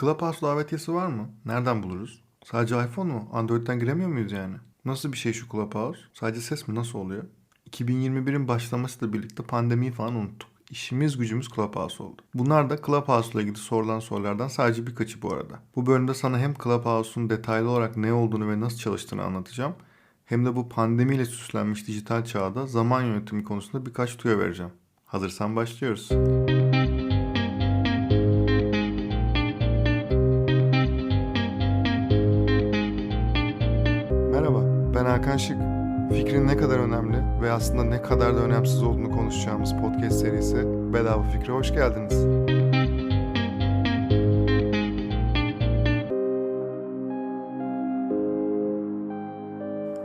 Clubhouse davetiyesi var mı? Nereden buluruz? Sadece iPhone mu? Android'den giremiyor muyuz yani? Nasıl bir şey şu Clubhouse? Sadece ses mi? Nasıl oluyor? 2021'in başlamasıyla birlikte pandemiyi falan unuttuk. İşimiz gücümüz Clubhouse oldu. Bunlar da Clubhouse ile ilgili sorulan sorulardan sadece birkaçı bu arada. Bu bölümde sana hem Clubhouse'un detaylı olarak ne olduğunu ve nasıl çalıştığını anlatacağım. Hem de bu pandemiyle süslenmiş dijital çağda zaman yönetimi konusunda birkaç tüyo vereceğim. Hazırsan başlıyoruz. Merhaba, ben Hakan Şık. Fikrin ne kadar önemli ve aslında ne kadar da önemsiz olduğunu konuşacağımız podcast serisi Bedava Fikre hoş geldiniz.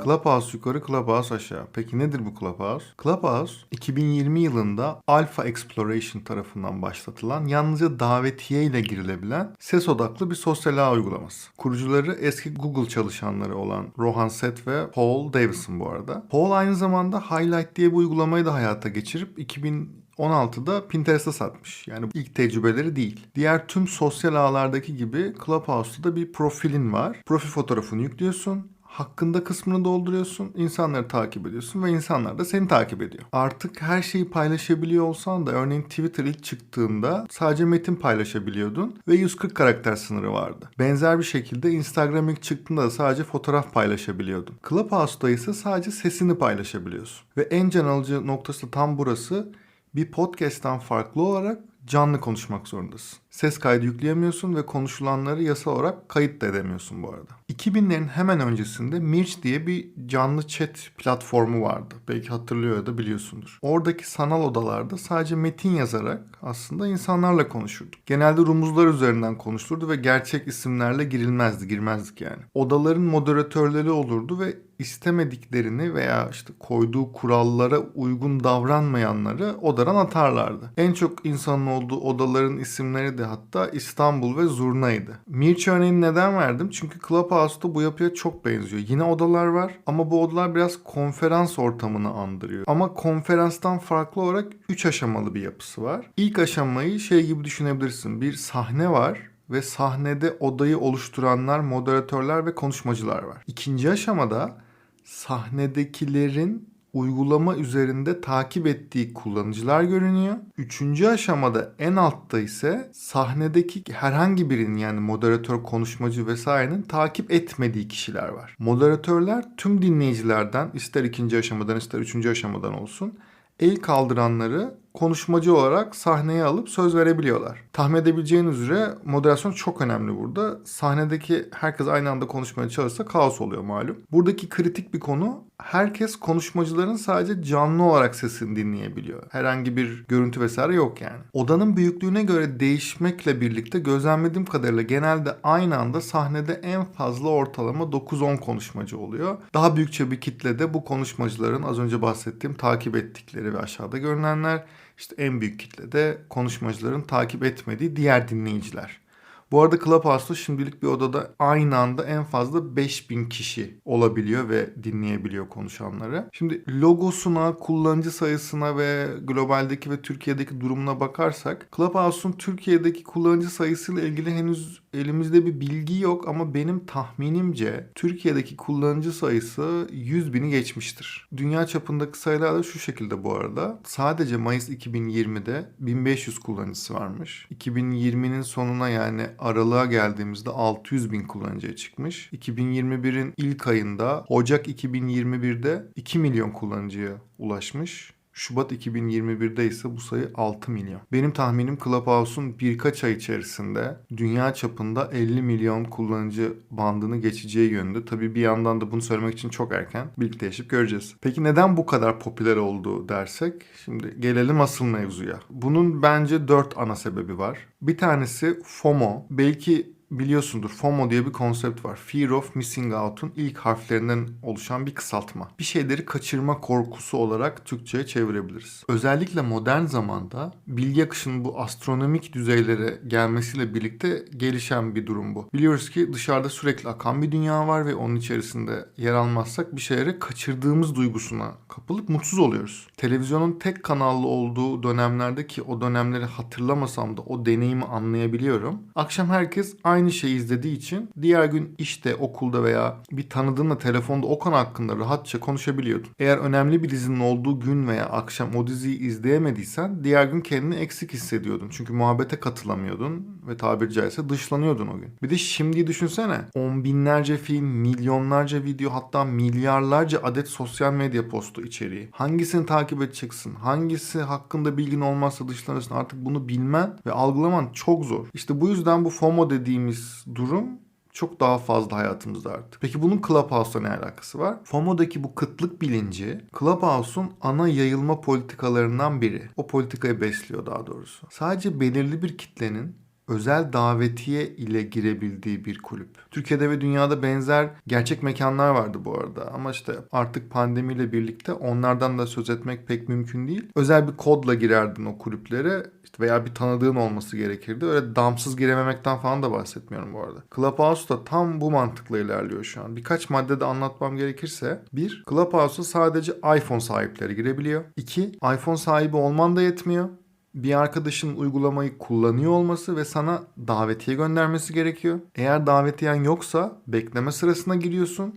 Clubhouse yukarı, Clubhouse aşağı. Peki nedir bu Clubhouse? Clubhouse 2020 yılında Alpha Exploration tarafından başlatılan yalnızca davetiye ile girilebilen ses odaklı bir sosyal ağ uygulaması. Kurucuları eski Google çalışanları olan Rohan Seth ve Paul Davison bu arada. Paul aynı zamanda Highlight diye bu uygulamayı da hayata geçirip 2000 16'da Pinterest'e satmış. Yani ilk tecrübeleri değil. Diğer tüm sosyal ağlardaki gibi Clubhouse'da da bir profilin var. Profil fotoğrafını yüklüyorsun hakkında kısmını dolduruyorsun, insanları takip ediyorsun ve insanlar da seni takip ediyor. Artık her şeyi paylaşabiliyor olsan da örneğin Twitter ilk çıktığında sadece metin paylaşabiliyordun ve 140 karakter sınırı vardı. Benzer bir şekilde Instagram ilk çıktığında da sadece fotoğraf paylaşabiliyordun. Clubhouse'da ise sadece sesini paylaşabiliyorsun. Ve en can alıcı noktası tam burası. Bir podcast'tan farklı olarak canlı konuşmak zorundasın. Ses kaydı yükleyemiyorsun ve konuşulanları yasal olarak kayıt da edemiyorsun bu arada. 2000'lerin hemen öncesinde Mirch diye bir canlı chat platformu vardı. Belki hatırlıyor ya da biliyorsundur. Oradaki sanal odalarda sadece metin yazarak aslında insanlarla konuşurduk. Genelde rumuzlar üzerinden konuşulurdu ve gerçek isimlerle girilmezdi, girmezdik yani. Odaların moderatörleri olurdu ve istemediklerini veya işte koyduğu kurallara uygun davranmayanları odadan atarlardı. En çok insanın olduğu odaların isimleri de hatta İstanbul ve Zurna'ydı. Mirç örneğini neden verdim? Çünkü Clubhouse'da bu yapıya çok benziyor. Yine odalar var ama bu odalar biraz konferans ortamını andırıyor. Ama konferanstan farklı olarak 3 aşamalı bir yapısı var. İlk aşamayı şey gibi düşünebilirsin. Bir sahne var ve sahnede odayı oluşturanlar, moderatörler ve konuşmacılar var. İkinci aşamada sahnedekilerin uygulama üzerinde takip ettiği kullanıcılar görünüyor. Üçüncü aşamada en altta ise sahnedeki herhangi birinin yani moderatör, konuşmacı vesairenin takip etmediği kişiler var. Moderatörler tüm dinleyicilerden ister ikinci aşamadan ister üçüncü aşamadan olsun el kaldıranları konuşmacı olarak sahneye alıp söz verebiliyorlar. Tahmin edebileceğin üzere moderasyon çok önemli burada. Sahnedeki herkes aynı anda konuşmaya çalışsa kaos oluyor malum. Buradaki kritik bir konu herkes konuşmacıların sadece canlı olarak sesini dinleyebiliyor. Herhangi bir görüntü vesaire yok yani. Odanın büyüklüğüne göre değişmekle birlikte gözlemlediğim kadarıyla genelde aynı anda sahnede en fazla ortalama 9-10 konuşmacı oluyor. Daha büyükçe bir kitlede bu konuşmacıların az önce bahsettiğim takip ettikleri ve aşağıda görünenler işte en büyük kitlede konuşmacıların takip etmediği diğer dinleyiciler. Bu arada Clubhouse'da şimdilik bir odada aynı anda en fazla 5000 kişi olabiliyor ve dinleyebiliyor konuşanları. Şimdi logosuna, kullanıcı sayısına ve globaldeki ve Türkiye'deki durumuna bakarsak Clubhouse'un Türkiye'deki kullanıcı sayısıyla ilgili henüz elimizde bir bilgi yok ama benim tahminimce Türkiye'deki kullanıcı sayısı 100 bini geçmiştir. Dünya çapındaki sayılar da şu şekilde bu arada. Sadece Mayıs 2020'de 1500 kullanıcısı varmış. 2020'nin sonuna yani aralığa geldiğimizde 600 bin kullanıcıya çıkmış. 2021'in ilk ayında Ocak 2021'de 2 milyon kullanıcıya ulaşmış. Şubat 2021'de ise bu sayı 6 milyon. Benim tahminim Clubhouse'un birkaç ay içerisinde dünya çapında 50 milyon kullanıcı bandını geçeceği yönünde. Tabii bir yandan da bunu söylemek için çok erken. Birlikte yaşayıp göreceğiz. Peki neden bu kadar popüler oldu dersek? Şimdi gelelim asıl mevzuya. Bunun bence 4 ana sebebi var. Bir tanesi FOMO. Belki biliyorsundur. FOMO diye bir konsept var. Fear of Missing Out'un ilk harflerinden oluşan bir kısaltma. Bir şeyleri kaçırma korkusu olarak Türkçe'ye çevirebiliriz. Özellikle modern zamanda bilgi akışının bu astronomik düzeylere gelmesiyle birlikte gelişen bir durum bu. Biliyoruz ki dışarıda sürekli akan bir dünya var ve onun içerisinde yer almazsak bir şeyleri kaçırdığımız duygusuna kapılıp mutsuz oluyoruz. Televizyonun tek kanallı olduğu dönemlerde ki o dönemleri hatırlamasam da o deneyimi anlayabiliyorum. Akşam herkes aynı şeyi izlediği için diğer gün işte okulda veya bir tanıdığınla telefonda o konu hakkında rahatça konuşabiliyordun. Eğer önemli bir dizinin olduğu gün veya akşam o diziyi izleyemediysen diğer gün kendini eksik hissediyordun. Çünkü muhabbete katılamıyordun ve tabiri caizse dışlanıyordun o gün. Bir de şimdi düşünsene on binlerce film, milyonlarca video hatta milyarlarca adet sosyal medya postu içeriği. Hangisini takip edeceksin? Hangisi hakkında bilgin olmazsa dışlanırsın. Artık bunu bilmen ve algılaman çok zor. İşte bu yüzden bu FOMO dediğimiz durum çok daha fazla hayatımızda artık. Peki bunun Clubhouse'la ne alakası var? FOMO'daki bu kıtlık bilinci Clubhouse'un ana yayılma politikalarından biri. O politikayı besliyor daha doğrusu. Sadece belirli bir kitlenin özel davetiye ile girebildiği bir kulüp. Türkiye'de ve dünyada benzer gerçek mekanlar vardı bu arada ama işte artık pandemiyle birlikte onlardan da söz etmek pek mümkün değil. Özel bir kodla girerdin o kulüplere işte veya bir tanıdığın olması gerekirdi. Öyle damsız girememekten falan da bahsetmiyorum bu arada. Clubhouse da tam bu mantıkla ilerliyor şu an. Birkaç maddede anlatmam gerekirse. Bir, Clubhouse'a sadece iPhone sahipleri girebiliyor. İki, iPhone sahibi olman da yetmiyor bir arkadaşın uygulamayı kullanıyor olması ve sana davetiye göndermesi gerekiyor. Eğer davetiyen yoksa bekleme sırasına giriyorsun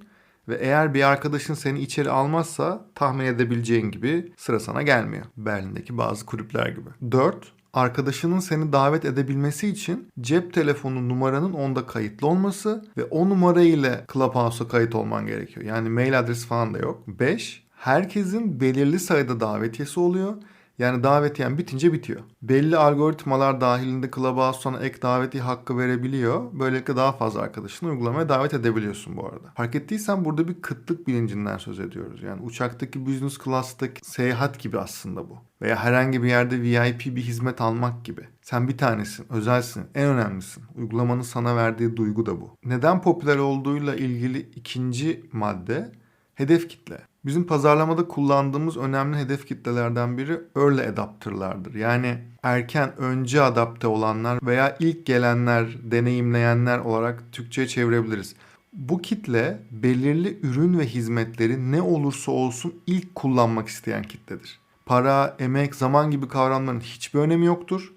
ve eğer bir arkadaşın seni içeri almazsa tahmin edebileceğin gibi sıra sana gelmiyor. Berlin'deki bazı kulüpler gibi. 4. Arkadaşının seni davet edebilmesi için cep telefonu numaranın onda kayıtlı olması ve o numara ile Clubhouse'a kayıt olman gerekiyor. Yani mail adresi falan da yok. 5. Herkesin belirli sayıda davetiyesi oluyor yani davetiyen bitince bitiyor. Belli algoritmalar dahilinde Clubhouse sana ek daveti hakkı verebiliyor. Böylelikle daha fazla arkadaşını uygulamaya davet edebiliyorsun bu arada. Fark ettiysen burada bir kıtlık bilincinden söz ediyoruz. Yani uçaktaki business class'taki seyahat gibi aslında bu. Veya herhangi bir yerde VIP bir hizmet almak gibi. Sen bir tanesin, özelsin, en önemlisin. Uygulamanın sana verdiği duygu da bu. Neden popüler olduğuyla ilgili ikinci madde hedef kitle. Bizim pazarlamada kullandığımız önemli hedef kitlelerden biri early adapter'lardır. Yani erken, önce adapte olanlar veya ilk gelenler, deneyimleyenler olarak Türkçe'ye çevirebiliriz. Bu kitle belirli ürün ve hizmetleri ne olursa olsun ilk kullanmak isteyen kitledir. Para, emek, zaman gibi kavramların hiçbir önemi yoktur.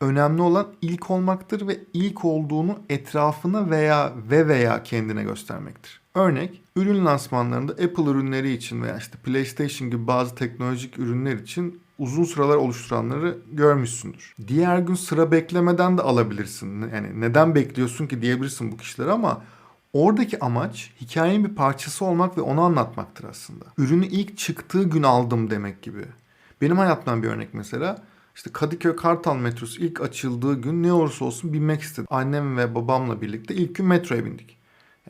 Önemli olan ilk olmaktır ve ilk olduğunu etrafına veya ve veya kendine göstermektir. Örnek, ürün lansmanlarında Apple ürünleri için veya işte PlayStation gibi bazı teknolojik ürünler için uzun sıralar oluşturanları görmüşsündür. Diğer gün sıra beklemeden de alabilirsin. Yani neden bekliyorsun ki diyebilirsin bu kişilere ama Oradaki amaç hikayenin bir parçası olmak ve onu anlatmaktır aslında. Ürünü ilk çıktığı gün aldım demek gibi. Benim hayatımdan bir örnek mesela. İşte Kadıköy Kartal metrosu ilk açıldığı gün ne olursa olsun binmek istedim. Annem ve babamla birlikte ilk gün metroya bindik.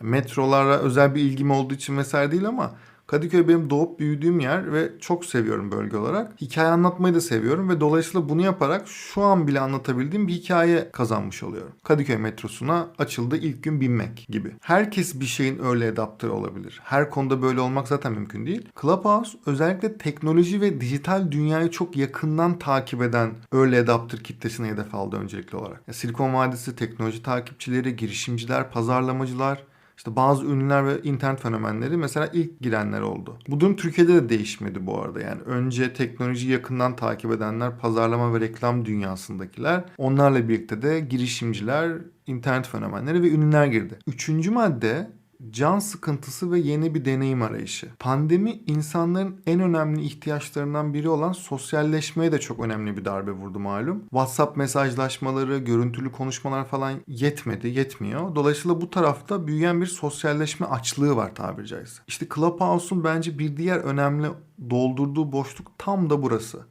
Metrolara özel bir ilgim olduğu için vesaire değil ama Kadıköy benim doğup büyüdüğüm yer ve çok seviyorum bölge olarak. Hikaye anlatmayı da seviyorum ve dolayısıyla bunu yaparak şu an bile anlatabildiğim bir hikaye kazanmış oluyorum. Kadıköy metrosuna açıldı ilk gün binmek gibi. Herkes bir şeyin öyle adaptörü olabilir. Her konuda böyle olmak zaten mümkün değil. Clubhouse özellikle teknoloji ve dijital dünyayı çok yakından takip eden öyle adaptör kitlesine hedef aldı öncelikli olarak. Silikon Vadisi teknoloji takipçileri, girişimciler, pazarlamacılar, işte bazı ünlüler ve internet fenomenleri mesela ilk girenler oldu. Bu durum Türkiye'de de değişmedi bu arada. Yani önce teknolojiyi yakından takip edenler, pazarlama ve reklam dünyasındakiler, onlarla birlikte de girişimciler, internet fenomenleri ve ünlüler girdi. Üçüncü madde can sıkıntısı ve yeni bir deneyim arayışı. Pandemi insanların en önemli ihtiyaçlarından biri olan sosyalleşmeye de çok önemli bir darbe vurdu malum. WhatsApp mesajlaşmaları, görüntülü konuşmalar falan yetmedi, yetmiyor. Dolayısıyla bu tarafta büyüyen bir sosyalleşme açlığı var tabiri caizse. İşte Clubhouse'un bence bir diğer önemli doldurduğu boşluk tam da burası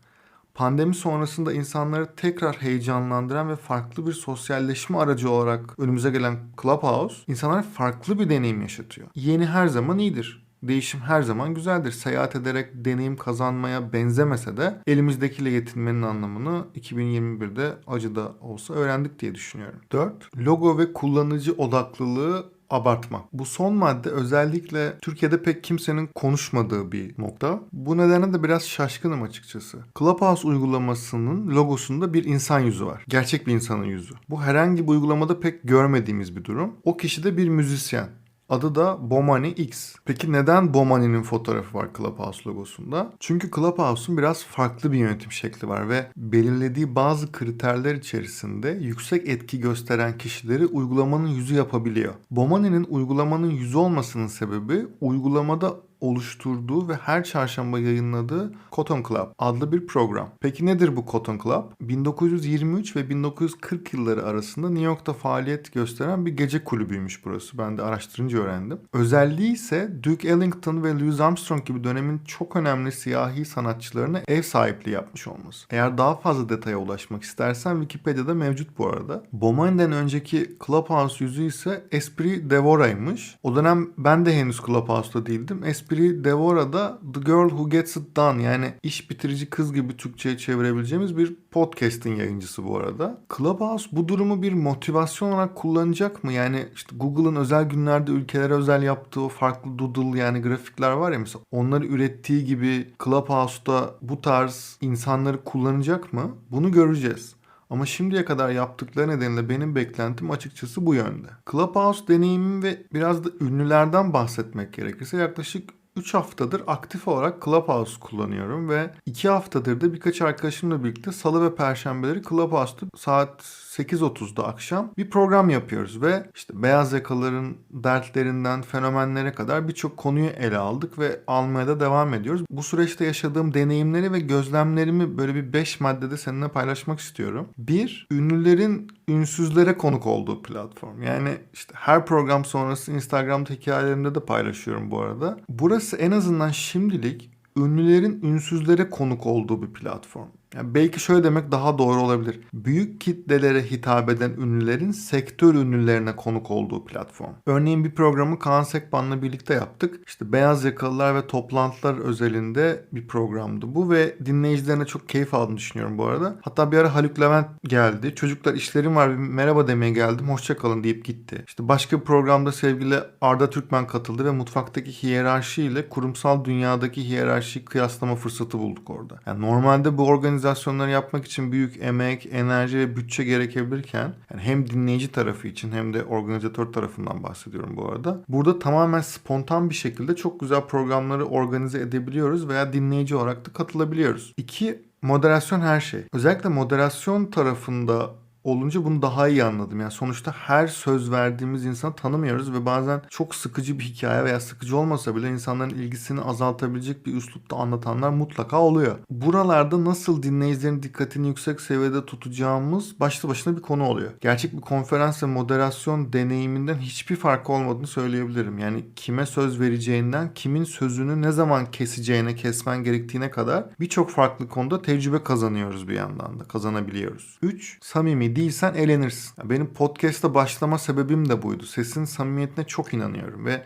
pandemi sonrasında insanları tekrar heyecanlandıran ve farklı bir sosyalleşme aracı olarak önümüze gelen Clubhouse insanlara farklı bir deneyim yaşatıyor. Yeni her zaman iyidir. değişim her zaman güzeldir. Seyahat ederek deneyim kazanmaya benzemese de elimizdekiyle yetinmenin anlamını 2021'de acıda olsa öğrendik diye düşünüyorum. 4. Logo ve kullanıcı odaklılığı abartmak. Bu son madde özellikle Türkiye'de pek kimsenin konuşmadığı bir nokta. Bu nedenle de biraz şaşkınım açıkçası. Clubhouse uygulamasının logosunda bir insan yüzü var. Gerçek bir insanın yüzü. Bu herhangi bir uygulamada pek görmediğimiz bir durum. O kişi de bir müzisyen. Adı da Bomani X. Peki neden Bomani'nin fotoğrafı var Clubhouse logosunda? Çünkü Clubhouse'un biraz farklı bir yönetim şekli var ve belirlediği bazı kriterler içerisinde yüksek etki gösteren kişileri uygulamanın yüzü yapabiliyor. Bomani'nin uygulamanın yüzü olmasının sebebi uygulamada oluşturduğu ve her çarşamba yayınladığı Cotton Club adlı bir program. Peki nedir bu Cotton Club? 1923 ve 1940 yılları arasında New York'ta faaliyet gösteren bir gece kulübüymüş burası. Ben de araştırınca öğrendim. Özelliği ise Duke Ellington ve Louis Armstrong gibi dönemin çok önemli siyahi sanatçılarına ev sahipliği yapmış olması. Eğer daha fazla detaya ulaşmak istersen Wikipedia'da mevcut bu arada. Bomani'den önceki Clubhouse yüzü ise Esprit Devora'ymış. O dönem ben de henüz Clubhouse'da değildim. Esprit Devora'da The Girl Who Gets It Done yani iş bitirici kız gibi Türkçe'ye çevirebileceğimiz bir podcast'in yayıncısı bu arada. Clubhouse bu durumu bir motivasyon olarak kullanacak mı? Yani işte Google'ın özel günlerde ülkelere özel yaptığı farklı doodle yani grafikler var ya mesela onları ürettiği gibi Clubhouse'da bu tarz insanları kullanacak mı? Bunu göreceğiz. Ama şimdiye kadar yaptıkları nedeniyle benim beklentim açıkçası bu yönde. Clubhouse deneyimim ve biraz da ünlülerden bahsetmek gerekirse yaklaşık 3 haftadır aktif olarak Clubhouse kullanıyorum ve 2 haftadır da birkaç arkadaşımla birlikte salı ve perşembeleri Clubhouse'da saat 8.30'da akşam bir program yapıyoruz ve işte beyaz yakaların dertlerinden fenomenlere kadar birçok konuyu ele aldık ve almaya da devam ediyoruz. Bu süreçte yaşadığım deneyimleri ve gözlemlerimi böyle bir 5 maddede seninle paylaşmak istiyorum. Bir, ünlülerin ünsüzlere konuk olduğu platform. Yani işte her program sonrası Instagram'da hikayelerimde de paylaşıyorum bu arada. Burası en azından şimdilik ünlülerin ünsüzlere konuk olduğu bir platform. Yani belki şöyle demek daha doğru olabilir. Büyük kitlelere hitap eden ünlülerin sektör ünlülerine konuk olduğu platform. Örneğin bir programı Kaan Sekban'la birlikte yaptık. İşte beyaz yakalılar ve toplantılar özelinde bir programdı bu ve dinleyicilerine çok keyif aldığını düşünüyorum bu arada. Hatta bir ara Haluk Levent geldi. Çocuklar işlerim var merhaba demeye geldim. Hoşça kalın deyip gitti. İşte başka bir programda sevgili Arda Türkmen katıldı ve mutfaktaki hiyerarşi ile kurumsal dünyadaki hiyerarşiyi kıyaslama fırsatı bulduk orada. Yani normalde bu organizasyon organizasyonları yapmak için büyük emek, enerji ve bütçe gerekebilirken yani hem dinleyici tarafı için hem de organizatör tarafından bahsediyorum bu arada. Burada tamamen spontan bir şekilde çok güzel programları organize edebiliyoruz veya dinleyici olarak da katılabiliyoruz. İki, moderasyon her şey. Özellikle moderasyon tarafında olunca bunu daha iyi anladım. Yani sonuçta her söz verdiğimiz insanı tanımıyoruz ve bazen çok sıkıcı bir hikaye veya sıkıcı olmasa bile insanların ilgisini azaltabilecek bir üslupta anlatanlar mutlaka oluyor. Buralarda nasıl dinleyicilerin dikkatini yüksek seviyede tutacağımız başlı başına bir konu oluyor. Gerçek bir konferans ve moderasyon deneyiminden hiçbir farkı olmadığını söyleyebilirim. Yani kime söz vereceğinden, kimin sözünü ne zaman keseceğine, kesmen gerektiğine kadar birçok farklı konuda tecrübe kazanıyoruz bir yandan da, kazanabiliyoruz. 3. Samimi değilsen elenirsin. Benim podcast'a başlama sebebim de buydu. Sesin samimiyetine çok inanıyorum ve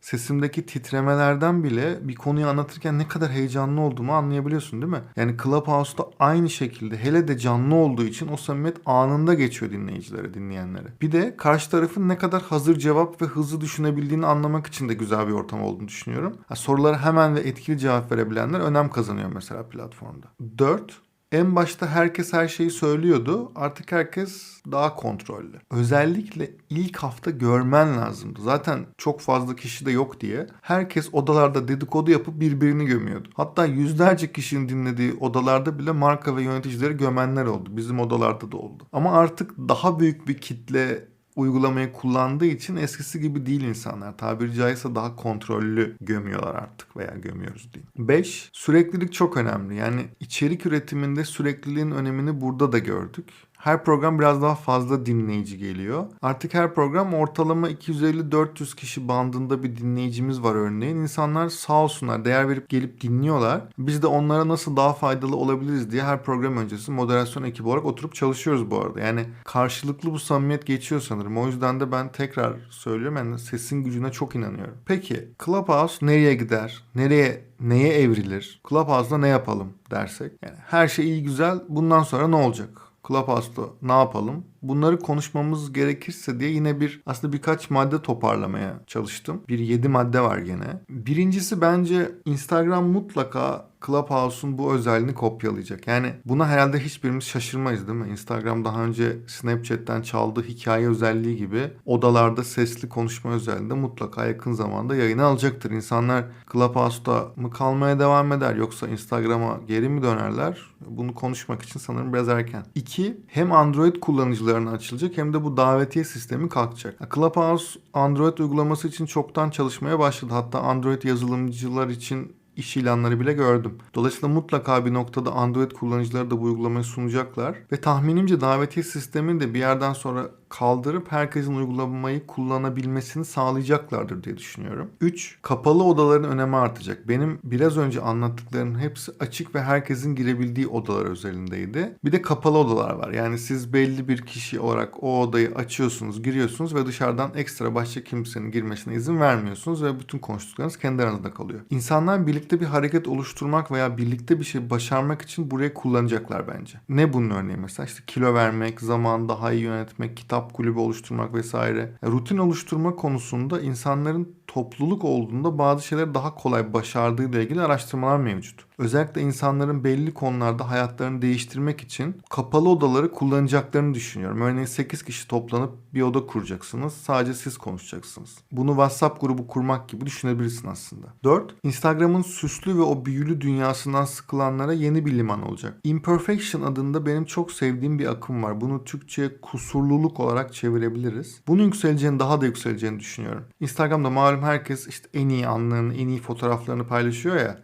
sesimdeki titremelerden bile bir konuyu anlatırken ne kadar heyecanlı olduğumu anlayabiliyorsun değil mi? Yani Clubhouse'da aynı şekilde hele de canlı olduğu için o samimiyet anında geçiyor dinleyicilere, dinleyenlere. Bir de karşı tarafın ne kadar hazır cevap ve hızlı düşünebildiğini anlamak için de güzel bir ortam olduğunu düşünüyorum. Ha, sorulara hemen ve etkili cevap verebilenler önem kazanıyor mesela platformda. 4 en başta herkes her şeyi söylüyordu. Artık herkes daha kontrollü. Özellikle ilk hafta görmen lazımdı. Zaten çok fazla kişi de yok diye. Herkes odalarda dedikodu yapıp birbirini gömüyordu. Hatta yüzlerce kişinin dinlediği odalarda bile marka ve yöneticileri gömenler oldu. Bizim odalarda da oldu. Ama artık daha büyük bir kitle uygulamayı kullandığı için eskisi gibi değil insanlar. Tabiri caizse daha kontrollü gömüyorlar artık veya gömüyoruz diyeyim. 5. Süreklilik çok önemli. Yani içerik üretiminde sürekliliğin önemini burada da gördük Her program biraz daha fazla dinleyici geliyor. Artık her program ortalama 250-400 kişi bandında bir dinleyicimiz var örneğin. İnsanlar sağ olsunlar değer verip gelip dinliyorlar. Biz de onlara nasıl daha faydalı olabiliriz diye her program öncesi moderasyon ekibi olarak oturup çalışıyoruz bu arada. Yani karşılıklı bu samimiyet geçiyor sanırım. O yüzden de ben tekrar söylüyorum yani sesin gücüne çok inanıyorum. Peki Clubhouse nereye gider? Nereye neye evrilir? Clubhouse'da ne yapalım dersek. Yani her şey iyi güzel. Bundan sonra ne olacak? Clubhouse'da ne yapalım? Bunları konuşmamız gerekirse diye yine bir aslında birkaç madde toparlamaya çalıştım. Bir yedi madde var gene. Birincisi bence Instagram mutlaka Clubhouse'un bu özelliğini kopyalayacak. Yani buna herhalde hiçbirimiz şaşırmayız değil mi? Instagram daha önce Snapchat'ten çaldığı hikaye özelliği gibi odalarda sesli konuşma özelliğinde mutlaka yakın zamanda yayına alacaktır. İnsanlar Clubhouse'da mı kalmaya devam eder yoksa Instagram'a geri mi dönerler? Bunu konuşmak için sanırım biraz erken. İki, hem Android kullanıcılarına açılacak hem de bu davetiye sistemi kalkacak. Clubhouse Android uygulaması için çoktan çalışmaya başladı. Hatta Android yazılımcılar için iş ilanları bile gördüm. Dolayısıyla mutlaka bir noktada Android kullanıcıları da bu uygulamayı sunacaklar. Ve tahminimce davetiye sistemini de bir yerden sonra kaldırıp herkesin uygulamayı kullanabilmesini sağlayacaklardır diye düşünüyorum. 3. Kapalı odaların önemi artacak. Benim biraz önce anlattıklarımın hepsi açık ve herkesin girebildiği odalar özelindeydi. Bir de kapalı odalar var. Yani siz belli bir kişi olarak o odayı açıyorsunuz, giriyorsunuz ve dışarıdan ekstra başka kimsenin girmesine izin vermiyorsunuz ve bütün konuştuklarınız kendi aranızda kalıyor. İnsanlar birlikte bir hareket oluşturmak veya birlikte bir şey başarmak için burayı kullanacaklar bence. Ne bunun örneği mesela? İşte kilo vermek, zaman daha iyi yönetmek, kitap kulübü oluşturmak vesaire. Rutin oluşturma konusunda insanların topluluk olduğunda bazı şeyleri daha kolay başardığı ile ilgili araştırmalar mevcut. Özellikle insanların belli konularda hayatlarını değiştirmek için kapalı odaları kullanacaklarını düşünüyorum. Örneğin 8 kişi toplanıp bir oda kuracaksınız. Sadece siz konuşacaksınız. Bunu WhatsApp grubu kurmak gibi düşünebilirsin aslında. 4. Instagram'ın süslü ve o büyülü dünyasından sıkılanlara yeni bir liman olacak. Imperfection adında benim çok sevdiğim bir akım var. Bunu Türkçe kusurluluk olarak çevirebiliriz. Bunun yükseleceğini daha da yükseleceğini düşünüyorum. Instagram'da malum herkes işte en iyi anlarını, en iyi fotoğraflarını paylaşıyor ya.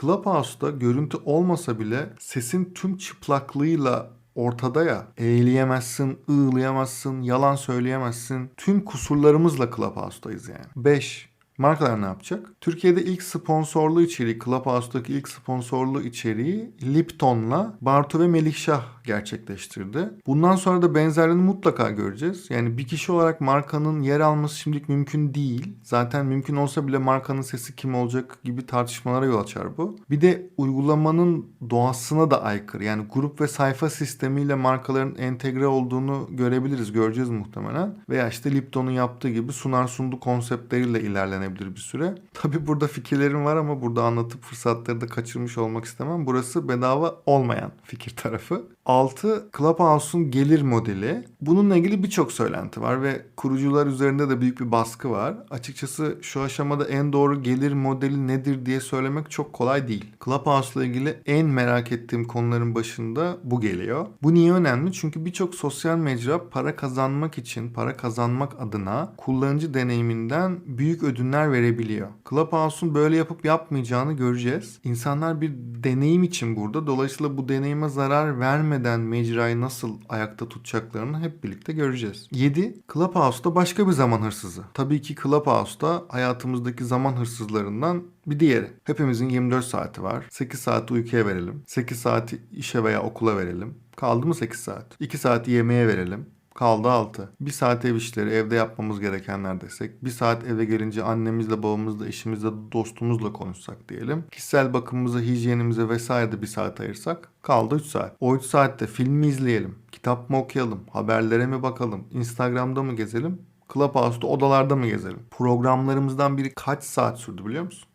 Clubhouse'da görüntü olmasa bile sesin tüm çıplaklığıyla ortada ya. Eğleyemezsin, ığlayamazsın, yalan söyleyemezsin. Tüm kusurlarımızla Clubhouse'dayız yani. 5. Markalar ne yapacak? Türkiye'de ilk sponsorlu içeriği, Clubhouse'daki ilk sponsorlu içeriği Lipton'la Bartu ve Melikşah gerçekleştirdi. Bundan sonra da benzerlerini mutlaka göreceğiz. Yani bir kişi olarak markanın yer alması şimdilik mümkün değil. Zaten mümkün olsa bile markanın sesi kim olacak gibi tartışmalara yol açar bu. Bir de uygulamanın doğasına da aykırı. Yani grup ve sayfa sistemiyle markaların entegre olduğunu görebiliriz, göreceğiz muhtemelen. Veya işte Lipton'un yaptığı gibi sunar sundu konseptleriyle ilerlenebilir bir süre. Tabi burada fikirlerim var ama burada anlatıp fırsatları da kaçırmış olmak istemem. Burası bedava olmayan fikir tarafı. 6 Clubhouse'un gelir modeli. Bununla ilgili birçok söylenti var ve kurucular üzerinde de büyük bir baskı var. Açıkçası şu aşamada en doğru gelir modeli nedir diye söylemek çok kolay değil. Clubhouse ile ilgili en merak ettiğim konuların başında bu geliyor. Bu niye önemli? Çünkü birçok sosyal mecra para kazanmak için, para kazanmak adına kullanıcı deneyiminden büyük ödünler verebiliyor. Clubhouse'un böyle yapıp yapmayacağını göreceğiz. İnsanlar bir deneyim için burada. Dolayısıyla bu deneyime zarar vermeden mecrayı nasıl ayakta tutacaklarını hep birlikte göreceğiz. 7. Clubhouse'da başka bir zaman hırsızı. Tabii ki Clubhouse'da hayatımızdaki zaman hırsızlarından bir diğeri. Hepimizin 24 saati var. 8 saati uykuya verelim. 8 saati işe veya okula verelim. Kaldı mı 8 saat? 2 saati yemeğe verelim. Kaldı 6. Bir saat ev işleri, evde yapmamız gerekenler desek. Bir saat eve gelince annemizle, babamızla, eşimizle, dostumuzla konuşsak diyelim. Kişisel bakımımıza, hijyenimize vesaire de bir saat ayırsak. Kaldı 3 saat. O 3 saatte film mi izleyelim? Kitap mı okuyalım? Haberlere mi bakalım? Instagram'da mı gezelim? Clubhouse'da odalarda mı gezelim? Programlarımızdan biri kaç saat sürdü biliyor musun?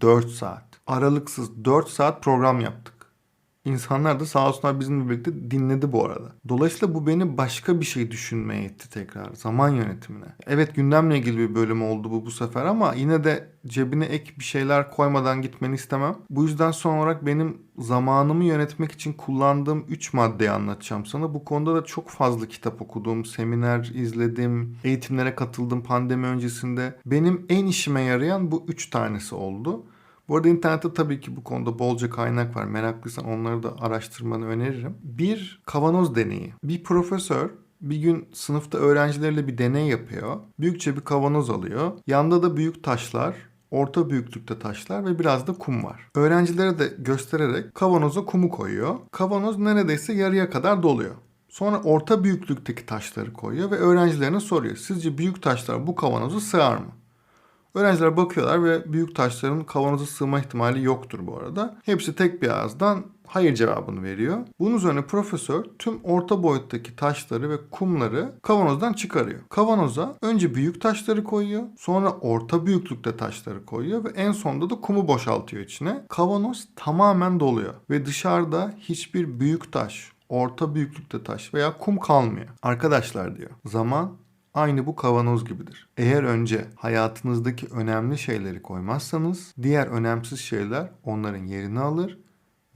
4 saat. Aralıksız 4 saat program yaptık. İnsanlar da sağ olsunlar bizimle birlikte dinledi bu arada. Dolayısıyla bu beni başka bir şey düşünmeye itti tekrar. Zaman yönetimine. Evet gündemle ilgili bir bölüm oldu bu bu sefer ama yine de cebine ek bir şeyler koymadan gitmeni istemem. Bu yüzden son olarak benim zamanımı yönetmek için kullandığım 3 maddeyi anlatacağım sana. Bu konuda da çok fazla kitap okudum, seminer izledim, eğitimlere katıldım pandemi öncesinde. Benim en işime yarayan bu 3 tanesi oldu. Bu arada internette tabii ki bu konuda bolca kaynak var. Meraklıysan onları da araştırmanı öneririm. Bir kavanoz deneyi. Bir profesör bir gün sınıfta öğrencileriyle bir deney yapıyor. Büyükçe bir kavanoz alıyor. Yanda da büyük taşlar, orta büyüklükte taşlar ve biraz da kum var. Öğrencilere de göstererek kavanoza kumu koyuyor. Kavanoz neredeyse yarıya kadar doluyor. Sonra orta büyüklükteki taşları koyuyor ve öğrencilerine soruyor. Sizce büyük taşlar bu kavanoza sığar mı? Öğrenciler bakıyorlar ve büyük taşların kavanoza sığma ihtimali yoktur bu arada. Hepsi tek bir ağızdan hayır cevabını veriyor. Bunun üzerine profesör tüm orta boyuttaki taşları ve kumları kavanozdan çıkarıyor. Kavanoza önce büyük taşları koyuyor, sonra orta büyüklükte taşları koyuyor ve en sonunda da kumu boşaltıyor içine. Kavanoz tamamen doluyor ve dışarıda hiçbir büyük taş, orta büyüklükte taş veya kum kalmıyor. Arkadaşlar diyor, zaman aynı bu kavanoz gibidir. Eğer önce hayatınızdaki önemli şeyleri koymazsanız diğer önemsiz şeyler onların yerini alır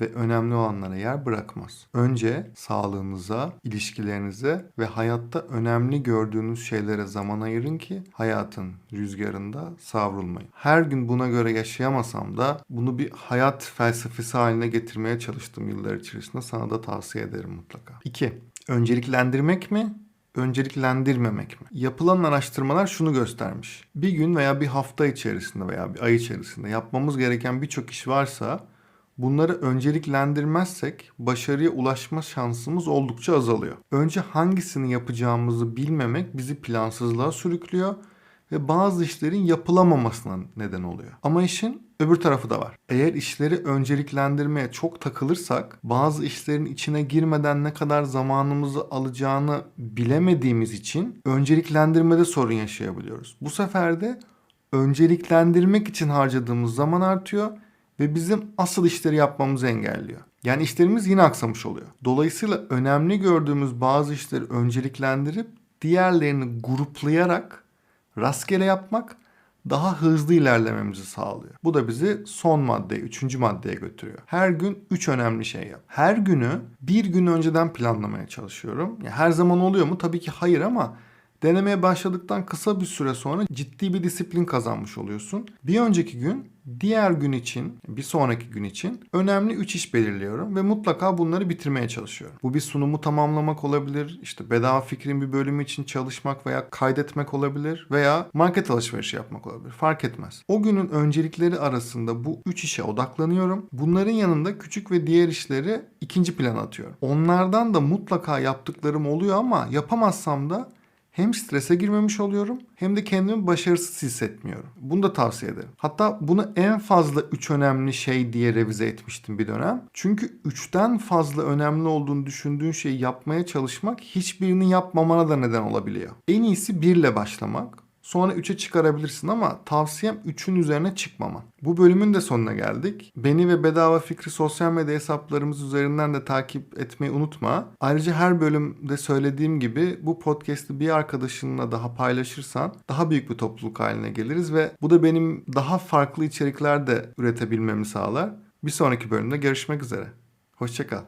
ve önemli olanlara yer bırakmaz. Önce sağlığınıza, ilişkilerinize ve hayatta önemli gördüğünüz şeylere zaman ayırın ki hayatın rüzgarında savrulmayın. Her gün buna göre yaşayamasam da bunu bir hayat felsefesi haline getirmeye çalıştım yıllar içerisinde. Sana da tavsiye ederim mutlaka. 2. Önceliklendirmek mi? Önceliklendirmemek mi? Yapılan araştırmalar şunu göstermiş. Bir gün veya bir hafta içerisinde veya bir ay içerisinde yapmamız gereken birçok iş varsa bunları önceliklendirmezsek başarıya ulaşma şansımız oldukça azalıyor. Önce hangisini yapacağımızı bilmemek bizi plansızlığa sürüklüyor ve bazı işlerin yapılamamasına neden oluyor. Ama işin öbür tarafı da var. Eğer işleri önceliklendirmeye çok takılırsak bazı işlerin içine girmeden ne kadar zamanımızı alacağını bilemediğimiz için önceliklendirmede sorun yaşayabiliyoruz. Bu sefer de önceliklendirmek için harcadığımız zaman artıyor ve bizim asıl işleri yapmamızı engelliyor. Yani işlerimiz yine aksamış oluyor. Dolayısıyla önemli gördüğümüz bazı işleri önceliklendirip diğerlerini gruplayarak rastgele yapmak daha hızlı ilerlememizi sağlıyor. Bu da bizi son maddeye, üçüncü maddeye götürüyor. Her gün üç önemli şey yap. Her günü bir gün önceden planlamaya çalışıyorum. Ya her zaman oluyor mu? Tabii ki hayır ama denemeye başladıktan kısa bir süre sonra ciddi bir disiplin kazanmış oluyorsun. Bir önceki gün diğer gün için, bir sonraki gün için önemli 3 iş belirliyorum ve mutlaka bunları bitirmeye çalışıyorum. Bu bir sunumu tamamlamak olabilir, işte bedava fikrin bir bölümü için çalışmak veya kaydetmek olabilir veya market alışverişi yapmak olabilir. Fark etmez. O günün öncelikleri arasında bu 3 işe odaklanıyorum. Bunların yanında küçük ve diğer işleri ikinci plana atıyorum. Onlardan da mutlaka yaptıklarım oluyor ama yapamazsam da hem strese girmemiş oluyorum hem de kendimi başarısız hissetmiyorum. Bunu da tavsiye ederim. Hatta bunu en fazla 3 önemli şey diye revize etmiştim bir dönem. Çünkü 3'ten fazla önemli olduğunu düşündüğün şeyi yapmaya çalışmak hiçbirini yapmamana da neden olabiliyor. En iyisi 1 ile başlamak. Sonra 3'e çıkarabilirsin ama tavsiyem 3'ün üzerine çıkmaman. Bu bölümün de sonuna geldik. Beni ve Bedava Fikri sosyal medya hesaplarımız üzerinden de takip etmeyi unutma. Ayrıca her bölümde söylediğim gibi bu podcast'i bir arkadaşınla daha paylaşırsan daha büyük bir topluluk haline geliriz ve bu da benim daha farklı içerikler de üretebilmemi sağlar. Bir sonraki bölümde görüşmek üzere. Hoşçakal.